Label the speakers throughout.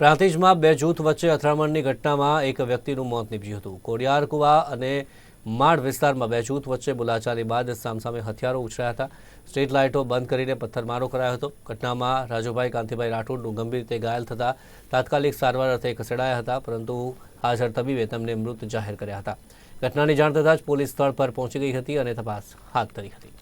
Speaker 1: પ્રાંતિજમાં બે જૂથ વચ્ચે અથડામણની ઘટનામાં એક વ્યક્તિનું મોત નીપજ્યું હતું. કોડિયારકુવા અને માળ વિસ્તારમાં બે જૂથ વચ્ચે બોલાચાલી બાદ સામસામે હથિયારો ઉછળ્યા હતા. સ્ટ્રીટ લાઇટો બંધ કરીને પથ્થરમારો કરાયો હતો. ઘટનામાં રાજુભાઈ કાંતિભાઈ રાઠોડનું ગંભીર રીતે ઘાયલ થતા તાત્કાલિક સારવાર અર્થે ખસેડાયા હતા, પરંતુ હાજર તબીબે તેમને મૃત જાહેર કર્યા હતા. ઘટનાની જાણ થતાં જ પોલીસ સ્થળ પર પહોંચી ગઈ હતી અને તપાસ હાથ ધરી હતી.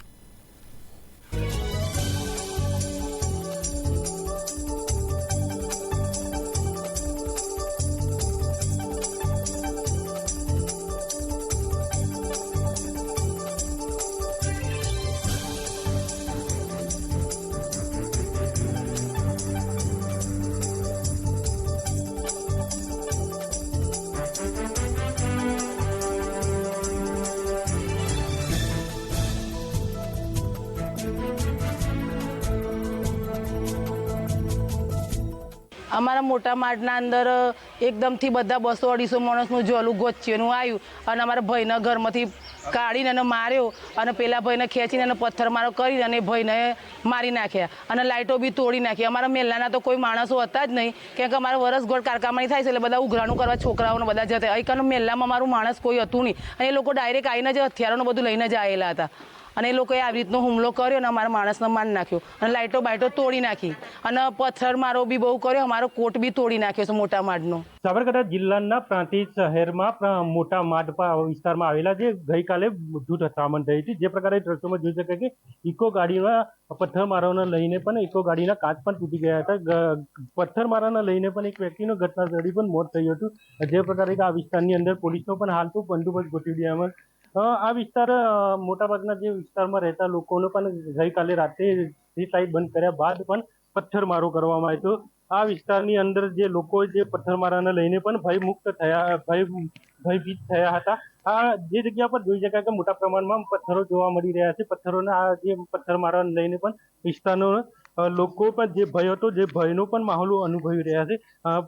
Speaker 2: અમારા મોટા માળના અંદર એકદમથી બધા બસો અઢીસો માણસનું જોલું ગોચ્યું આવ્યું. અને અમારા ભાઈના ઘરમાંથી કાઢીને એને માર્યો અને પેલા ભાઈને ખેંચીને એને પથ્થરમારો કરી અને ભાઈને મારી નાખ્યા. અને લાઇટો બી તોડી નાખી. અમારા મેલાના તો કોઈ માણસો હતા જ નહીં. કેમ કે અમારા વરસગોળ કારકામણી થાય છે એટલે બધા ઉઘરાણું કરવા છોકરાઓને બધા જતા. અહીંકાનું મેલામાં મારું માણસ કોઈ હતું નહીં. અને એ લોકો ડાયરેક્ટ આવીને જ હથિયારોને બધું લઈને જ આવેલા હતા. અને એ લોકોએ આવી રીતનો હુમલો કર્યો અને અમારા માણસને માન નાખ્યો. અને લાઇટો બાઇટો તોડી નાખી. અને પથ્થર મારો બી બહુ કર્યો, અમારો કોટ બી તોડી નાખ્યો છે મોટા માડનો.
Speaker 3: સાબરકાંઠા જિલ્લાના પ્રાંતિજ શહેરમાં મોટા માડ વિસ્તારમાં આવેલા જે ગઈકાલે જૂથ અથડામણ થઈ હતી, જે પ્રકારે દ્રશ્યોમાં જોઈ શકાય કે ઇકો ગાડીમાં પથ્થરમારાને લઈને પણ ઇકો ગાડીના કાચ પણ તૂટી ગયા હતા. પથ્થરમારાને લઈને પણ એક વ્યક્તિનું ઘટના સ્થળે પણ મોત થયું હતું. જે પ્રકારે આ વિસ્તારની અંદર પોલીસનો પણ હાલ તો બંદોબસ્ત ગોઠવી દેવામાં આ વિસ્તાર મોટાભાગના જે વિસ્તારમાં રહેતા લોકોનો પણ ગઈકાલે રાત્રે સ્ટ્રીટ લાઇટ બંધ કર્યા બાદ પણ પથ્થરમારો કરવામાં આવ્યો આ વિસ્તારની અંદર જે લોકો જે પથ્થરમારાને લઈને પણ ભયમુક્ત થયા, ભય, ભયભીત થયા હતા. આ જે જગ્યા પર જોઈ શકાય કે મોટા પ્રમાણમાં પથ્થરો જોવા મળી રહ્યા છે. પથ્થરોના આ જે પથ્થરમારાને લઈને પણ વિસ્તારનો લોકો પણ જે ભય હતો, જે ભયનો પણ માહોલ અનુભવી રહ્યા છે.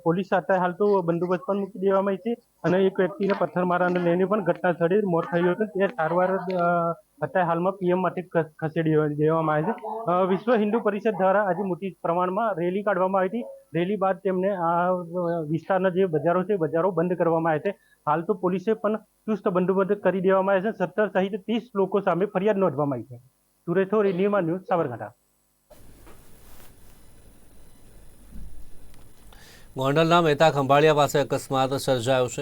Speaker 3: પોલીસ સાથે હાલ તો બંદોબસ્ત પણ મૂકી દેવામાં આવી છે અને એક વ્યક્તિને પથ્થરમારાને લઈને પણ ઘટના સ્થળે મોત થયું હતું. તે સારવાર અત્યારે હાલમાં પીએમ માટે ખસેડી દેવામાં આવે છે. વિશ્વ હિન્દુ પરિષદ દ્વારા આજે મોટી પ્રમાણમાં રેલી કાઢવામાં આવી હતી. રેલી બાદ તેમને આ વિસ્તારના જે બજારો છે, બજારો બંધ કરવામાં આવ્યા છે. હાલ તો પોલીસે પણ ચુસ્ત બંદોબસ્ત કરી દેવામાં આવ્યા છે. સત્તર સહિત ત્રીસ લોકો સામે ફરિયાદ નોંધવામાં આવી છે. સુરેશ રેલીમાં ન્યૂઝ, સાબરકાંઠા.
Speaker 1: ગોંડલના મહેતા ખંભાળિયા પાસે અકસ્માત સર્જાયો છે.